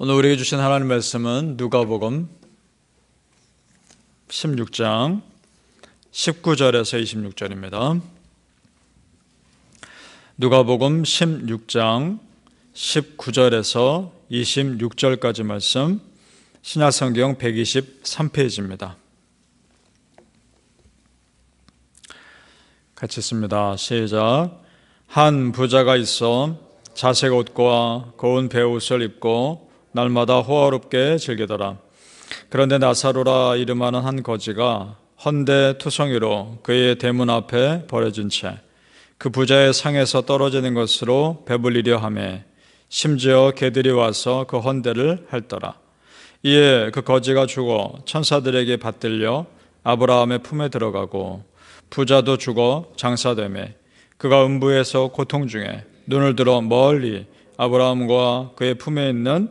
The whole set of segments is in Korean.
오늘 우리에게 주신 하나님 말씀은 누가복음 16장 19절에서 26절입니다. 누가복음 16장 19절에서 26절까지 말씀 신약성경 123페이지입니다. 같이 씁니다. 시작. 한 부자가 있어 자색 옷과 고운 배옷을 입고 날마다 호화롭게 즐기더라. 그런데 나사로라 이름하는 한 거지가 헌데 투성이로 그의 대문 앞에 버려진 채 그 부자의 상에서 떨어지는 것으로 배불리려 하매 심지어 개들이 와서 그 헌대를 핥더라. 이에 그 거지가 죽어 천사들에게 받들려 아브라함의 품에 들어가고 부자도 죽어 장사되매 그가 음부에서 고통 중에 눈을 들어 멀리 아브라함과 그의 품에 있는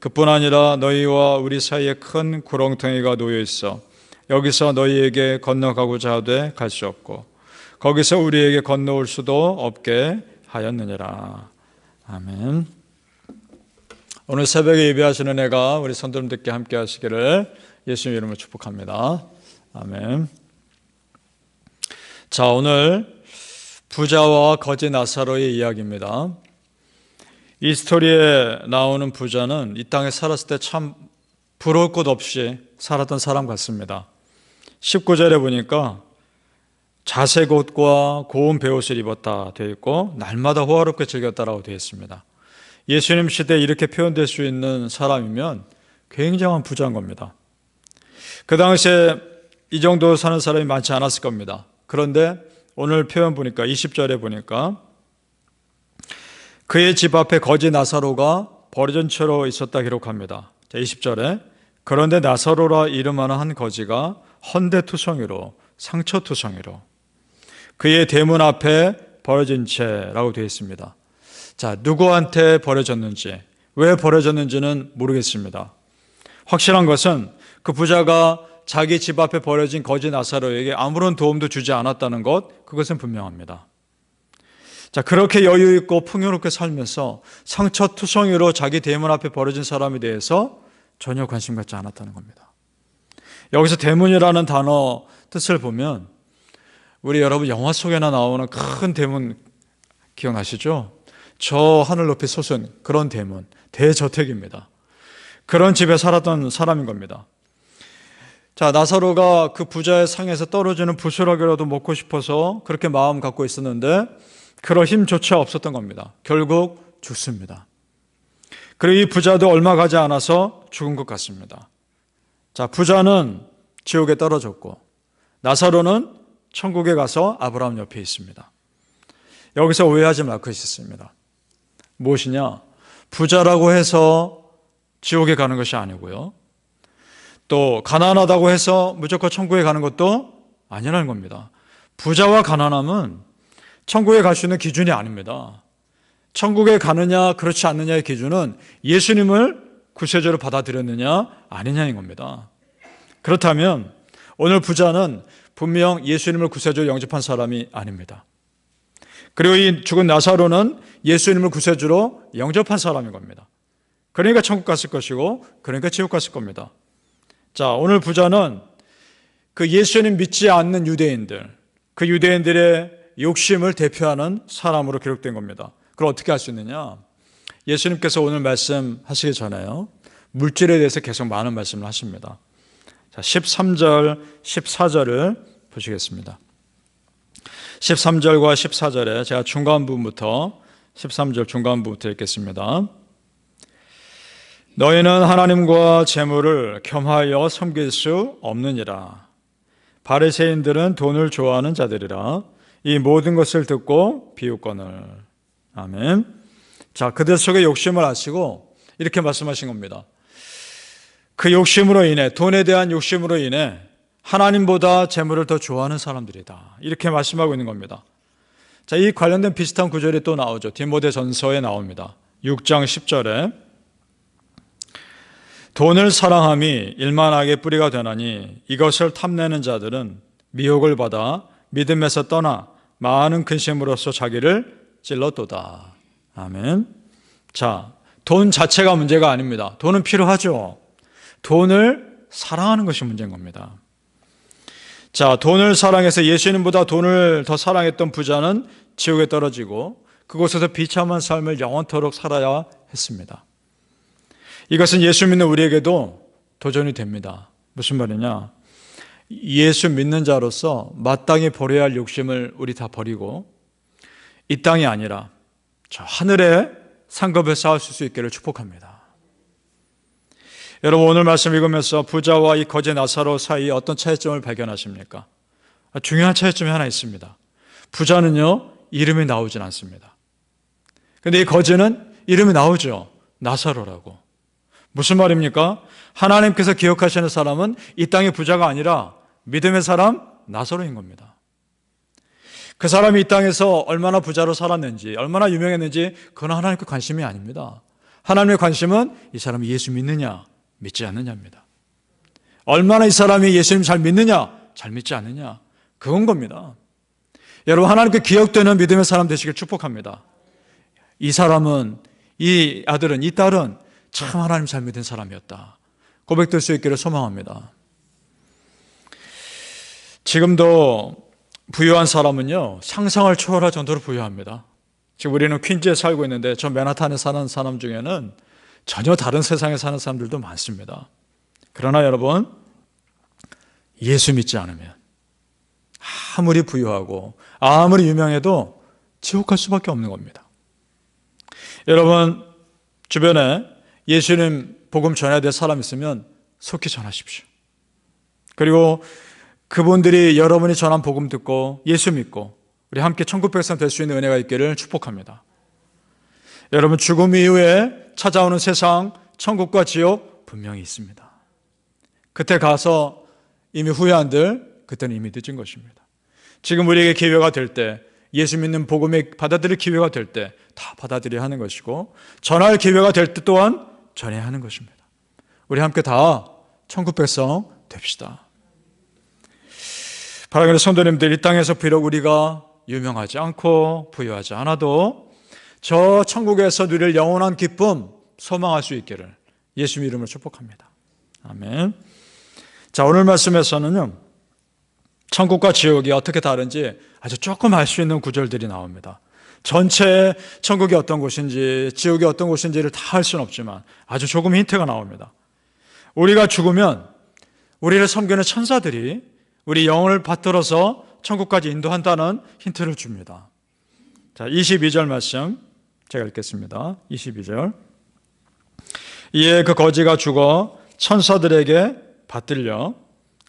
그뿐 아니라 너희와 우리 사이에 큰 구렁텅이가 놓여 있어 여기서 너희에게 건너가고자 하되 갈 수 없고 거기서 우리에게 건너올 수도 없게 하였느니라. 아멘. 오늘 새벽에 예배하시는 애가 우리 성도님들께 함께 하시기를 예수님 이름으로 축복합니다. 아멘. 자, 오늘 부자와 거지 나사로의 이야기입니다. 이 스토리에 나오는 부자는 이 땅에 살았을 때 참 부러울 것 없이 살았던 사람 같습니다. 19절에 보니까 자색 옷과 고운 베옷을 입었다 되어 있고 날마다 호화롭게 즐겼다라고 되어 있습니다. 예수님 시대에 이렇게 표현될 수 있는 사람이면 굉장한 부자인 겁니다. 그 당시에 이 정도 사는 사람이 많지 않았을 겁니다. 그런데 오늘 표현 보니까 20절에 보니까 그의 집 앞에 거지 나사로가 버려진 채로 있었다 기록합니다. 자, 20절에 그런데 나사로라 이름하는 한 거지가 헌대투성이로 상처투성이로 그의 대문 앞에 버려진 채라고 되어 있습니다. 자, 누구한테 버려졌는지 왜 버려졌는지는 모르겠습니다. 확실한 것은 그 부자가 자기 집 앞에 버려진 거지 나사로에게 아무런 도움도 주지 않았다는 것 그것은 분명합니다. 자, 그렇게 여유 있고 풍요롭게 살면서 상처투성이로 자기 대문 앞에 버려진 사람에 대해서 전혀 관심 갖지 않았다는 겁니다. 여기서 대문이라는 단어 뜻을 보면 우리 여러분 영화 속에나 나오는 큰 대문 기억나시죠? 저 하늘 높이 솟은 그런 대문, 대저택입니다. 그런 집에 살았던 사람인 겁니다. 자, 나사로가 그 부자의 상에서 떨어지는 부스러기라도 먹고 싶어서 그렇게 마음 갖고 있었는데 그럴 힘조차 없었던 겁니다. 결국 죽습니다. 그리고 이 부자도 얼마 가지 않아서 죽은 것 같습니다. 자, 부자는 지옥에 떨어졌고 나사로는 천국에 가서 아브라함 옆에 있습니다. 여기서 오해하지 말 것이 있습니다. 무엇이냐? 부자라고 해서 지옥에 가는 것이 아니고요. 또 가난하다고 해서 무조건 천국에 가는 것도 아니라는 겁니다. 부자와 가난함은 천국에 갈 수 있는 기준이 아닙니다. 천국에 가느냐 그렇지 않느냐의 기준은 예수님을 구세주로 받아들였느냐 아니냐인 겁니다. 그렇다면 오늘 부자는 분명 예수님을 구세주로 영접한 사람이 아닙니다. 그리고 이 죽은 나사로는 예수님을 구세주로 영접한 사람인 겁니다. 그러니까 천국 갔을 것이고 그러니까 지옥 갔을 겁니다. 자, 오늘 부자는 그 예수님 믿지 않는 유대인들, 그 유대인들의 욕심을 대표하는 사람으로 기록된 겁니다. 그걸 어떻게 할 수 있느냐? 예수님께서 오늘 말씀하시기 전에요. 물질에 대해서 계속 많은 말씀을 하십니다. 자, 13절, 14절을 보시겠습니다. 13절과 14절에 제가 중간 부분부터 13절 중간 부분부터 읽겠습니다. 너희는 하나님과 재물을 겸하여 섬길 수 없느니라. 바리새인들은 돈을 좋아하는 자들이라 이 모든 것을 듣고 비웃거늘. 아멘. 자, 그들 속에 욕심을 아시고 이렇게 말씀하신 겁니다. 그 욕심으로 인해 돈에 대한 욕심으로 인해 하나님보다 재물을 더 좋아하는 사람들이다. 이렇게 말씀하고 있는 겁니다. 자, 이 관련된 비슷한 구절이 또 나오죠. 디모데 전서에 나옵니다. 6장 10절에 돈을 사랑함이 일만하게 뿌리가 되나니 이것을 탐내는 자들은 미혹을 받아 믿음에서 떠나 많은 근심으로써 자기를 찔렀도다. 아멘. 자, 돈 자체가 문제가 아닙니다. 돈은 필요하죠. 돈을 사랑하는 것이 문제인 겁니다. 자, 돈을 사랑해서 예수님보다 돈을 더 사랑했던 부자는 지옥에 떨어지고 그곳에서 비참한 삶을 영원토록 살아야 했습니다. 이것은 예수 믿는 우리에게도 도전이 됩니다. 무슨 말이냐? 예수 믿는 자로서 마땅히 버려야 할 욕심을 우리 다 버리고 이 땅이 아니라 저 하늘에 상급을 쌓으실 수 있기를 축복합니다. 여러분 오늘 말씀 읽으면서 부자와 이 거제 나사로 사이에 어떤 차이점을 발견하십니까? 중요한 차이점이 하나 있습니다. 부자는요 이름이 나오진 않습니다. 근데 이 거제는 이름이 나오죠. 나사로라고. 무슨 말입니까? 하나님께서 기억하시는 사람은 이 땅의 부자가 아니라 믿음의 사람 나사로인 겁니다. 그 사람이 이 땅에서 얼마나 부자로 살았는지, 얼마나 유명했는지, 그건 하나님께 관심이 아닙니다. 하나님의 관심은 이 사람이 예수 믿느냐, 믿지 않느냐입니다. 얼마나 이 사람이 예수님 잘 믿느냐, 잘 믿지 않느냐, 그건 겁니다. 여러분, 하나님께 기억되는 믿음의 사람 되시길 축복합니다. 이 사람은, 이 아들은, 이 딸은 참 하나님 잘 믿은 사람이었다. 고백될 수 있기를 소망합니다. 지금도 부유한 사람은요, 상상을 초월할 정도로 부유합니다. 지금 우리는 퀸즈에 살고 있는데 저 맨하탄에 사는 사람 중에는 전혀 다른 세상에 사는 사람들도 많습니다. 그러나 여러분, 예수 믿지 않으면 아무리 부유하고 아무리 유명해도 지옥 갈 수밖에 없는 겁니다. 여러분, 주변에 예수님 복음 전해야 될 사람 있으면 속히 전하십시오. 그리고 그분들이 여러분이 전한 복음 듣고 예수 믿고 우리 함께 천국 백성 될 수 있는 은혜가 있기를 축복합니다. 여러분 죽음 이후에 찾아오는 세상 천국과 지옥 분명히 있습니다. 그때 가서 이미 후회한들 그때는 이미 늦은 것입니다. 지금 우리에게 기회가 될 때 예수 믿는 복음에 받아들일 기회가 될 때 다 받아들여야 하는 것이고 전할 기회가 될 때 또한 전해야 하는 것입니다. 우리 함께 다 천국 백성 됩시다. 바라기는 성도님들 이 땅에서 비록 우리가 유명하지 않고 부유하지 않아도 저 천국에서 누릴 영원한 기쁨 소망할 수 있기를 예수 이름을 축복합니다. 아멘. 자 오늘 말씀에서는요 천국과 지옥이 어떻게 다른지 아주 조금 알 수 있는 구절들이 나옵니다. 전체 천국이 어떤 곳인지 지옥이 어떤 곳인지를 다알 수는 없지만 아주 조금 힌트가 나옵니다. 우리가 죽으면 우리를 섬기는 천사들이 우리 영혼을 받들어서 천국까지 인도한다는 힌트를 줍니다. 자, 22절 말씀 제가 읽겠습니다. 22절. 이에 그 거지가 죽어 천사들에게 받들려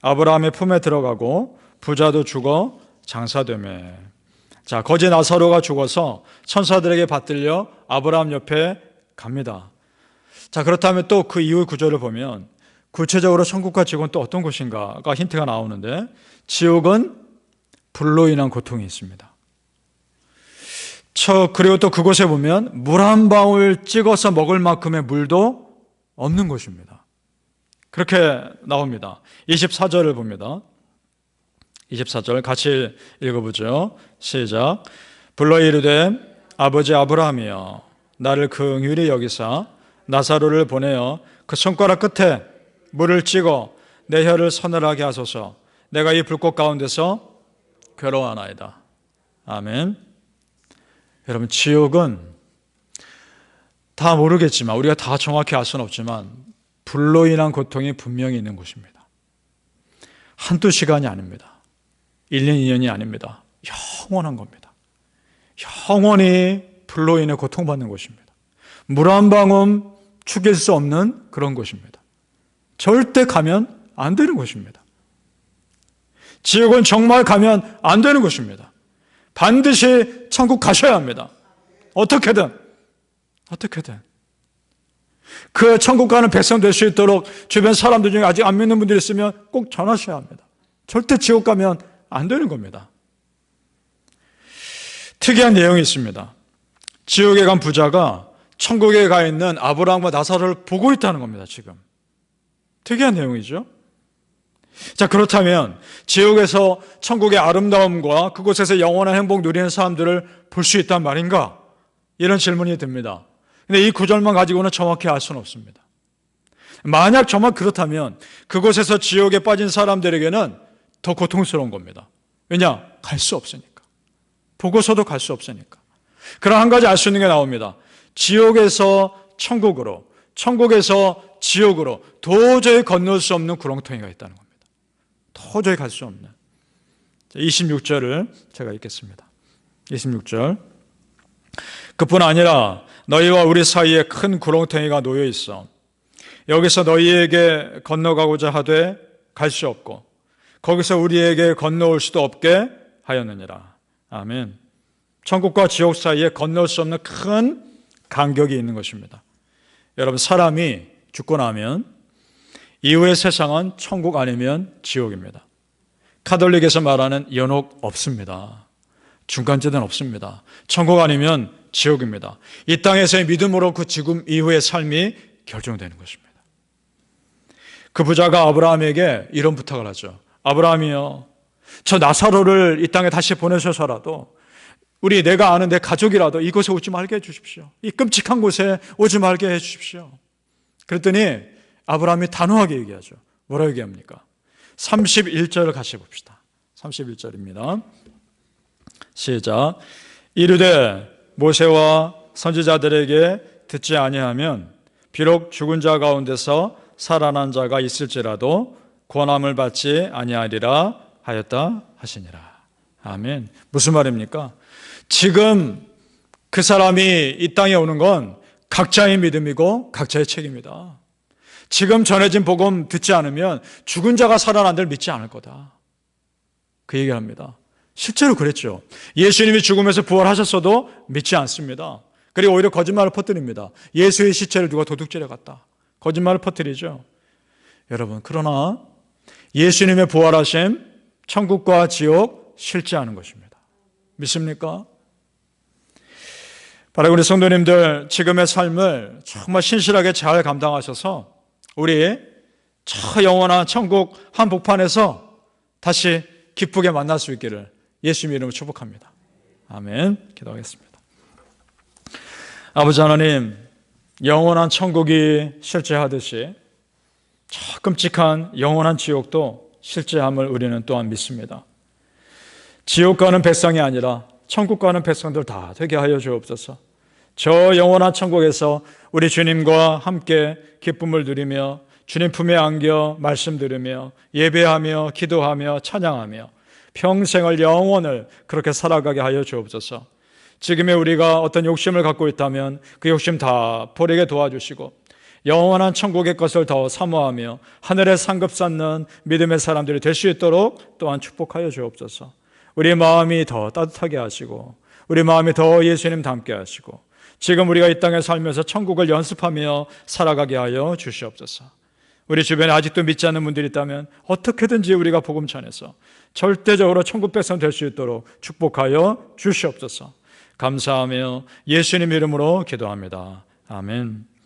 아브라함의 품에 들어가고 부자도 죽어 장사되매. 자, 거지 나사로가 죽어서 천사들에게 받들려 아브라함 옆에 갑니다. 자, 그렇다면 또 그 이후 구절을 보면 구체적으로 천국과 지옥은 또 어떤 곳인가가 힌트가 나오는데 지옥은 불로 인한 고통이 있습니다. 저 그리고 또 그곳에 보면 물 한 방울 찍어서 먹을 만큼의 물도 없는 곳입니다. 그렇게 나옵니다. 24절을 봅니다. 24절 같이 읽어보죠. 시작. 불러 이르되 아버지 아브라함이여 나를 긍휼히 여기사 나사로를 보내어 그 손가락 끝에 물을 찍어 내 혀를 서늘하게 하소서 내가 이 불꽃 가운데서 괴로워하나이다. 아멘. 여러분 지옥은 다 모르겠지만 우리가 다 정확히 알 수는 없지만 불로 인한 고통이 분명히 있는 곳입니다. 한두 시간이 아닙니다. 1년, 2년이 아닙니다. 영원한 겁니다. 영원히 불로 인해 고통받는 곳입니다. 물 한 방울 죽일 수 없는 그런 곳입니다. 절대 가면 안 되는 곳입니다. 지옥은 정말 가면 안 되는 곳입니다. 반드시 천국 가셔야 합니다. 어떻게든. 어떻게든. 그 천국 가는 백성 될 수 있도록 주변 사람들 중에 아직 안 믿는 분들이 있으면 꼭 전하셔야 합니다. 절대 지옥 가면 안 되는 겁니다. 특이한 내용이 있습니다. 지옥에 간 부자가 천국에 가 있는 아브라함과 나사로를 보고 있다는 겁니다, 지금. 특이한 내용이죠. 자, 그렇다면 지옥에서 천국의 아름다움과 그곳에서 영원한 행복 누리는 사람들을 볼 수 있단 말인가? 이런 질문이 듭니다. 근데 이 구절만 가지고는 정확히 알 수는 없습니다. 만약 정말 그렇다면 그곳에서 지옥에 빠진 사람들에게는 더 고통스러운 겁니다. 왜냐? 갈 수 없으니까. 보고서도 갈 수 없으니까. 그럼 한 가지 알 수 있는 게 나옵니다. 지옥에서 천국으로, 천국에서 지옥으로 도저히 건널 수 없는 구렁텅이가 있다는 겁니다. 도저히 갈 수 없는. 26절을 제가 읽겠습니다. 26절. 그뿐 아니라 너희와 우리 사이에 큰 구렁텅이가 놓여 있어. 여기서 너희에게 건너가고자 하되 갈 수 없고 거기서 우리에게 건너올 수도 없게 하였느니라. 아멘. 천국과 지옥 사이에 건널 수 없는 큰 간격이 있는 것입니다. 여러분 사람이 죽고 나면 이후의 세상은 천국 아니면 지옥입니다. 카톨릭에서 말하는 연옥 없습니다. 중간지대는 없습니다. 천국 아니면 지옥입니다. 이 땅에서의 믿음으로 그 지금 이후의 삶이 결정되는 것입니다. 그 부자가 아브라함에게 이런 부탁을 하죠. 아브라함이요. 저 나사로를 이 땅에 다시 보내셔서라도 우리 내가 아는 내 가족이라도 이곳에 오지 말게 해 주십시오. 이 끔찍한 곳에 오지 말게 해 주십시오. 그랬더니 아브라함이 단호하게 얘기하죠. 뭐라 얘기합니까? 31절을 같이 봅시다. 31절입니다. 시작. 이르되 모세와 선지자들에게 듣지 아니하면 비록 죽은 자 가운데서 살아난 자가 있을지라도 권함을 받지 아니하리라 하였다 하시니라. 아멘. 무슨 말입니까? 지금 그 사람이 이 땅에 오는 건 각자의 믿음이고 각자의 책임이다. 지금 전해진 복음 듣지 않으면 죽은 자가 살아난들 믿지 않을 거다. 그 얘기를 합니다. 실제로 그랬죠. 예수님이 죽음에서 부활하셨어도 믿지 않습니다. 그리고 오히려 거짓말을 퍼뜨립니다. 예수의 시체를 누가 도둑질해 갔다. 거짓말을 퍼뜨리죠. 여러분, 그러나 예수님의 부활하심, 천국과 지옥 실제하는 것입니다. 믿습니까? 바로 우리 성도님들 지금의 삶을 정말 신실하게 잘 감당하셔서 우리 저 영원한 천국 한복판에서 다시 기쁘게 만날 수 있기를 예수 이름으로 축복합니다. 아멘. 기도하겠습니다. 아버지 하나님, 영원한 천국이 실제하듯이 저 끔찍한 영원한 지옥도 실제함을 우리는 또한 믿습니다. 지옥 가는 백성이 아니라 천국 가는 백성들 다 되게 하여 주옵소서. 저 영원한 천국에서 우리 주님과 함께 기쁨을 누리며 주님 품에 안겨 말씀 들으며 예배하며 기도하며 찬양하며 평생을 영원을 그렇게 살아가게 하여 주옵소서. 지금의 우리가 어떤 욕심을 갖고 있다면 그 욕심 다 버리게 도와주시고 영원한 천국의 것을 더 사모하며 하늘에 상급 쌓는 믿음의 사람들이 될 수 있도록 또한 축복하여 주옵소서. 우리 마음이 더 따뜻하게 하시고 우리 마음이 더 예수님 닮게 하시고 지금 우리가 이 땅에 살면서 천국을 연습하며 살아가게 하여 주시옵소서. 우리 주변에 아직도 믿지 않는 분들이 있다면 어떻게든지 우리가 복음 전해서 절대적으로 천국 백성 될 수 있도록 축복하여 주시옵소서. 감사하며 예수님 이름으로 기도합니다. 아멘.